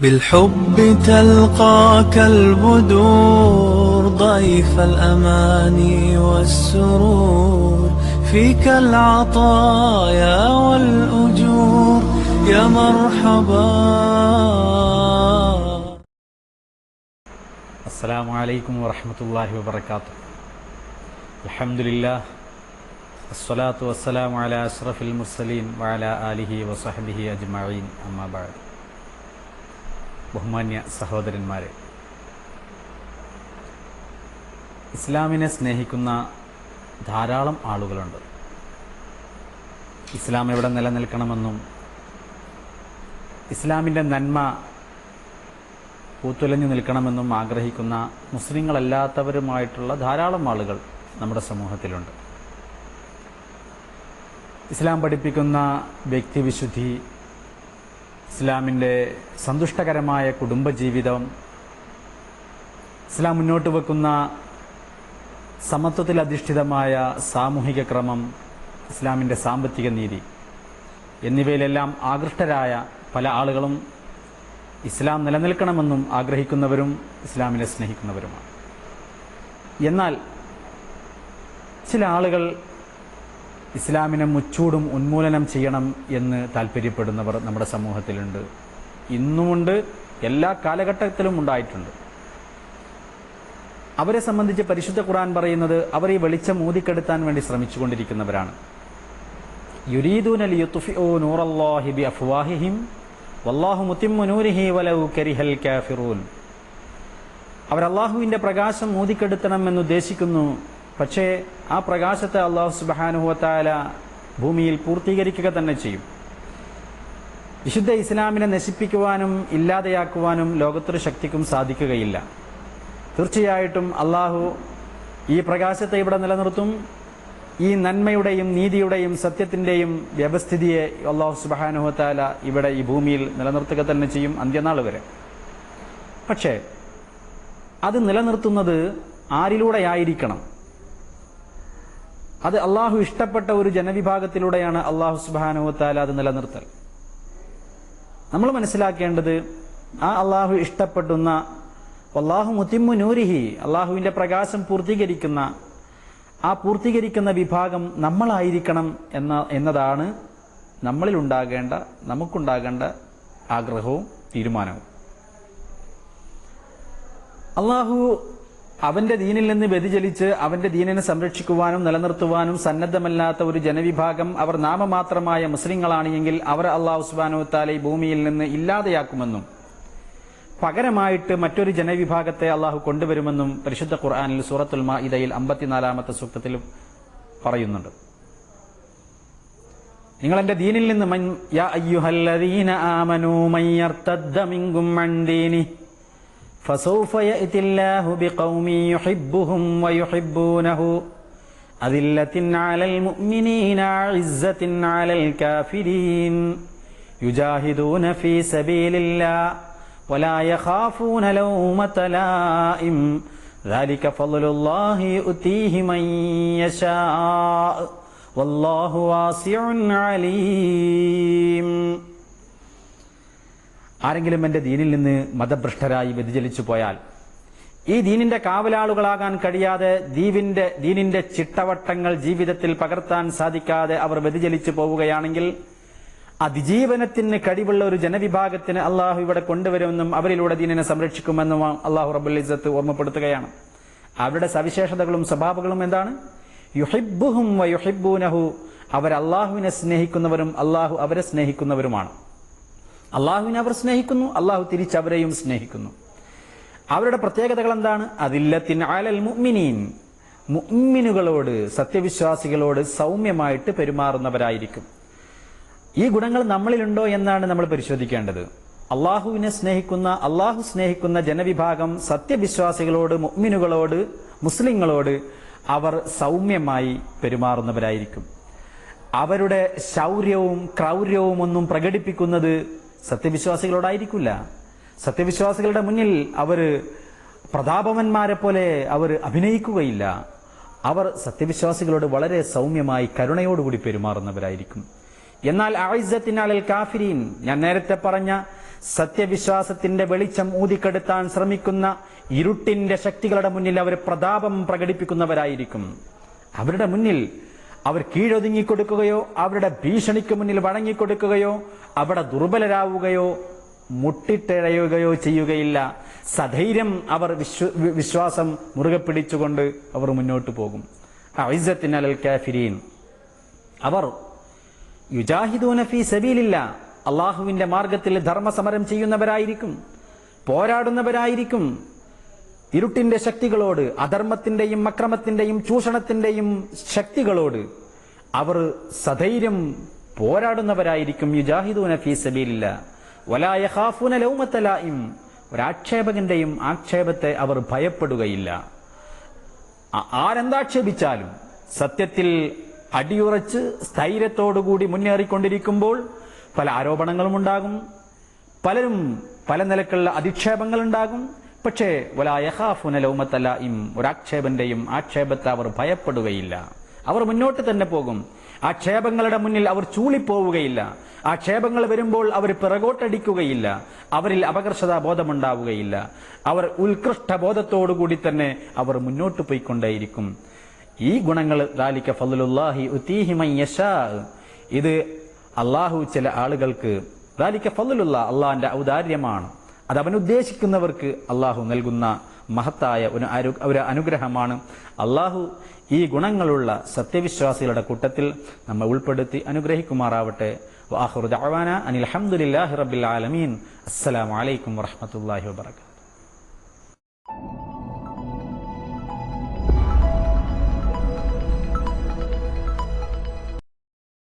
بالحب تلقاك البدور ضيف الأماني والسرور فيك العطايا والأجور يا مرحبا. السلام عليكم ورحمة الله وبركاته. الحمد لله الصلاة والسلام على أشرف المرسلين وعلى آله وصحبه أجمعين. أما بعد ബഹുമാന്യ സഹോദരന്മാരെ. ഇസ്ലാമിനെ സ്നേഹിക്കുന്ന ധാരാളം ആളുകളുണ്ട്. ഇസ്ലാം എവിടെ നിലനിൽക്കണമെന്നും ഇസ്ലാമിന്റെ നന്മ പൂത്തുലഞ്ഞു നിൽക്കണമെന്നും ആഗ്രഹിക്കുന്ന മുസ്ലിങ്ങളല്ലാത്തവരുമായിട്ടുള്ള ധാരാളം ആളുകൾ നമ്മുടെ സമൂഹത്തിലുണ്ട്. ഇസ്ലാം പഠിപ്പിക്കുന്ന വ്യക്തിവിശുദ്ധി ഇസ്ലാമിന്റെ സന്തുഷ്ടകരമായ കുടുംബജീവിതം ഇസ്ലാം മുന്നോട്ട് വെക്കുന്ന സമത്വത്തിൽ അധിഷ്ഠിതമായ സാമൂഹിക ക്രമം ഇസ്ലാമിന്റെ സാമ്പത്തിക നീതി എന്നിവയിലെല്ലാം ആകൃഷ്ടരായ പല ആളുകളും ഇസ്ലാം നിലനിൽക്കണമെന്നും ആഗ്രഹിക്കുന്നവരും ഇസ്ലാമിനെ സ്നേഹിക്കുന്നവരുമാണ്. എന്നാൽ ചില ആളുകൾ ഇസ്ലാമിനെ മുച്ചൂടും ഉന്മൂലനം ചെയ്യണം എന്ന് താല്പര്യപ്പെടുന്നവർ നമ്മുടെ സമൂഹത്തിലുണ്ട്. ഇന്നുമുണ്ട് എല്ലാ കാലഘട്ടത്തിലും ഉണ്ടായിട്ടുണ്ട്. അവരെ സംബന്ധിച്ച് പരിശുദ്ധ ഖുർആൻ പറയുന്നത് അവർ ഈ വെളിച്ചം ഊതിക്കെടുത്താൻ വേണ്ടി ശ്രമിച്ചുകൊണ്ടിരിക്കുന്നവരാണ്. അവർ അള്ളാഹുവിന്റെ പ്രകാശം ഊതിക്കെടുത്തണമെന്ന് ഉദ്ദേശിക്കുന്നു. പക്ഷേ ആ പ്രകാശത്തെ അള്ളാഹു സുബാനുഹത്താല ഭൂമിയിൽ പൂർത്തീകരിക്കുക തന്നെ ചെയ്യും. വിശുദ്ധ ഇസ്ലാമിനെ നശിപ്പിക്കുവാനും ഇല്ലാതെയാക്കുവാനും ലോകത്തൊരു ശക്തിക്കും സാധിക്കുകയില്ല. തീർച്ചയായിട്ടും അള്ളാഹു ഈ പ്രകാശത്തെ ഇവിടെ നിലനിർത്തും. ഈ നന്മയുടെയും നീതിയുടെയും സത്യത്തിന്റെയും വ്യവസ്ഥിതിയെ അള്ളാഹു സുബാനുഹത്താല ഇവിടെ ഈ ഭൂമിയിൽ നിലനിർത്തുക തന്നെ ചെയ്യും അന്ത്യനാൾ വരെ. പക്ഷേ അത് നിലനിർത്തുന്നത് ആരിലൂടെയായിരിക്കണം? അത് അള്ളാഹു ഇഷ്ടപ്പെട്ട ഒരു ജനവിഭാഗത്തിലൂടെയാണ് അള്ളാഹു സുബാനുവത്താല അത് നിലനിർത്തൽ. നമ്മൾ മനസ്സിലാക്കേണ്ടത് ആ അള്ളാഹു ഇഷ്ടപ്പെടുന്ന അള്ളാഹു മുത്തിമ്മു നൂരിഹി അള്ളാഹുവിന്റെ പ്രകാശം പൂർത്തീകരിക്കുന്ന ആ പൂർത്തീകരിക്കുന്ന വിഭാഗം നമ്മളായിരിക്കണം എന്ന എന്നതാണ് നമ്മളിൽ ഉണ്ടാകേണ്ട നമുക്കുണ്ടാകേണ്ട ആഗ്രഹവും തീരുമാനവും. അള്ളാഹു അവന്റെ ദീനിൽ നിന്ന് വ്യതിചലിച്ച് അവന്റെ ദീനിനെ സംരക്ഷിക്കുവാനും നിലനിർത്തുവാനും സന്നദ്ധമല്ലാത്ത ഒരു ജനവിഭാഗം അവർ നാമമാത്രമായ മുസ്ലിങ്ങളാണ് എങ്കിൽ അവർ അള്ളാഹു സുബാനുത്താലെ ഭൂമിയിൽ നിന്ന് ഇല്ലാതെയാക്കുമെന്നും പകരമായിട്ട് മറ്റൊരു ജനവിഭാഗത്തെ അള്ളാഹു കൊണ്ടുവരുമെന്നും പരിശുദ്ധ ഖുർആാനിൽ സൂറത്തുൽ മാഇദയിൽ അമ്പത്തിനാലാമത്തെ സൂക്തത്തിൽ പറയുന്നുണ്ട്. നിങ്ങൾ എന്റെ ദീനിൽ നിന്ന് فسوف يأتي الله بقوم يحبهم ويحبونه. أذلة على المؤمنين عزة على الكافرين. يجاهدون في سبيل الله ولا يخافون لومة لائم. ذلك فضل الله يؤتيه من يشاء. والله واسع عليم. ആരെങ്കിലും എന്റെ ദീനിൽ നിന്ന് മതഭ്രഷ്ടരായി വ്യതിചലിച്ചു പോയാൽ ഈ ദീനിന്റെ കാവലാളുകളാകാൻ കഴിയാതെ ദീവിന്റെ ദീനിന്റെ ചിട്ടവട്ടങ്ങൾ ജീവിതത്തിൽ പകർത്താൻ സാധിക്കാതെ അവർ വ്യതിചലിച്ചു പോവുകയാണെങ്കിൽ അതിജീവനത്തിന് കഴിവുള്ള ഒരു ജനവിഭാഗത്തിന് അള്ളാഹു ഇവിടെ കൊണ്ടുവരുമെന്നും അവരിലൂടെ ദീനിനെ സംരക്ഷിക്കുമെന്നും അള്ളാഹു റബുൽ ഇസത്ത് ഓർമ്മപ്പെടുത്തുകയാണ്. അവരുടെ സവിശേഷതകളും സ്വഭാവങ്ങളും എന്താണ്? യുഹിബുഹും അവർ അള്ളാഹുവിനെ സ്നേഹിക്കുന്നവരും അള്ളാഹു അവരെ സ്നേഹിക്കുന്നവരുമാണ്. അള്ളാഹുവിനെ അവർ സ്നേഹിക്കുന്നു അള്ളാഹു തിരിച്ചവരെയും സ്നേഹിക്കുന്നു. അവരുടെ പ്രത്യേകതകൾ എന്താണ്? അതില്ലത്തിൻ അലൽ മുഅ്മിനീൻ. മുഅ്മിനുകളോട് സത്യവിശ്വാസികളോട് സൗമ്യമായിട്ട് പെരുമാറുന്നവരായിരിക്കും. ഈ ഗുണങ്ങൾ നമ്മളിലുണ്ടോ എന്നാണ് നമ്മൾ പരിശോധിക്കേണ്ടത്. അള്ളാഹുവിനെ സ്നേഹിക്കുന്ന അള്ളാഹു സ്നേഹിക്കുന്ന ജനവിഭാഗം സത്യവിശ്വാസികളോട് മുഅ്മിനുകളോട് മുസ്ലിങ്ങളോട് അവർ സൗമ്യമായി പെരുമാറുന്നവരായിരിക്കും. അവരുടെ ശൗര്യവും ക്രൗര്യവും ഒന്നും പ്രകടിപ്പിക്കുന്നത് സത്യവിശ്വാസികളോടായിരിക്കില്ല. സത്യവിശ്വാസികളുടെ മുന്നിൽ അവർ പ്രതാപവന്മാരെ പോലെ അവർ അഭിനയിക്കുകയില്ല. അവർ സത്യവിശ്വാസികളോട് വളരെ സൗമ്യമായി കരുണയോടുകൂടി പെരുമാറുന്നവരായിരിക്കും. എന്നാൽ ആയിസത്തിനാലൽ കാഫിരീൻ ഞാൻ നേരത്തെ പറഞ്ഞ സത്യവിശ്വാസത്തിന്റെ വെളിച്ചം ഊതിക്കെടുത്താൻ ശ്രമിക്കുന്ന ഇരുട്ടിന്റെ ശക്തികളുടെ മുന്നിൽ അവർ പ്രതാപം പ്രകടിപ്പിക്കുന്നവരായിരിക്കും. അവരുടെ മുന്നിൽ അവർ കീഴൊതുങ്ങിക്കൊടുക്കുകയോ അവരുടെ ഭീഷണിക്ക് മുന്നിൽ വഴങ്ങിക്കൊടുക്കുകയോ അവിടെ ദുർബലരാവുകയോ മുട്ടിട്ടിഴയുകയോ ചെയ്യുകയില്ല. സധൈര്യം അവർ വിശ്വ വിശ്വാസം മുറുകെ പിടിച്ചുകൊണ്ട് അവർ മുന്നോട്ട് പോകും. അവർ യുജാഹിദൂന ഫീ സബീലില്ല അള്ളാഹുവിന്റെ മാർഗത്തിൽ ധർമ്മസമരം ചെയ്യുന്നവരായിരിക്കും പോരാടുന്നവരായിരിക്കും ഇരുട്ടിന്റെ ശക്തികളോട് അധർമ്മത്തിന്റെയും അക്രമത്തിന്റെയും ചൂഷണത്തിന്റെയും ശക്തികളോട് അവർ സധൈര്യം പോരാടുന്നവരായിരിക്കും യുജാഹിദൂന ഫീസബീലില്ല വലായ ഖാഫൂന ലൗമത്തലായിം ഒരാക്ഷേപകന്റെയും ആക്ഷേപത്തെ അവർ ഭയപ്പെടുകയില്ല. ആരെന്താക്ഷേപിച്ചാലും സത്യത്തിൽ അടിയുറച്ച് സ്ഥൈര്യത്തോടുകൂടി മുന്നേറിക്കൊണ്ടിരിക്കുമ്പോൾ പല ആരോപണങ്ങളും ഉണ്ടാകും പലരും പല നിലക്കുള്ള അധിക്ഷേപങ്ങൾ ഉണ്ടാകും പക്ഷേ വലായഹാഫുനലൗമത്തലായും ഒരാക്ഷേപന്റെയും ആക്ഷേപത്തെ അവർ ഭയപ്പെടുകയില്ല. അവർ മുന്നോട്ട് തന്നെ പോകും. ആക്ഷേപങ്ങളുടെ മുന്നിൽ അവർ ചൂളിപ്പോവുകയില്ല. ആക്ഷേപങ്ങൾ വരുമ്പോൾ അവർ പിറകോട്ടടിക്കുകയില്ല. അവരിൽ അപകർഷതാ ബോധമുണ്ടാവുകയില്ല അവർ ഉത്കൃഷ്ട ബോധത്തോടുകൂടി തന്നെ അവർ മുന്നോട്ട് പോയിക്കൊണ്ടേയിരിക്കും. ഈ ഗുണങ്ങൾ ദാലിക ഫലുല്ലാഹി ഇത് അള്ളാഹു ചില ആളുകൾക്ക് ദാലിക ഫലുല്ലാ അള്ളാഹിന്റെ ഔദാര്യമാണ്. അത് അവൻ ഉദ്ദേശിക്കുന്നവർക്ക് അള്ളാഹു നൽകുന്ന മഹത്തായ ഒരു ഒരു അനുഗ്രഹമാണ്. അള്ളാഹു ഈ ഗുണങ്ങളുള്ള സത്യവിശ്വാസികളുടെ കൂട്ടത്തിൽ നമ്മൾ ഉൾപ്പെടുത്തി അനുഗ്രഹിക്കുമാറാവട്ടെ. വാഹുർ ദഅവാന അനിൽ ഹംദുലില്ലാഹി റബ്ബിൽ ആലമീൻ. അസ്സലാമു അലൈക്കും വറഹ്മത്തുള്ളാഹി വബറകാതുഹു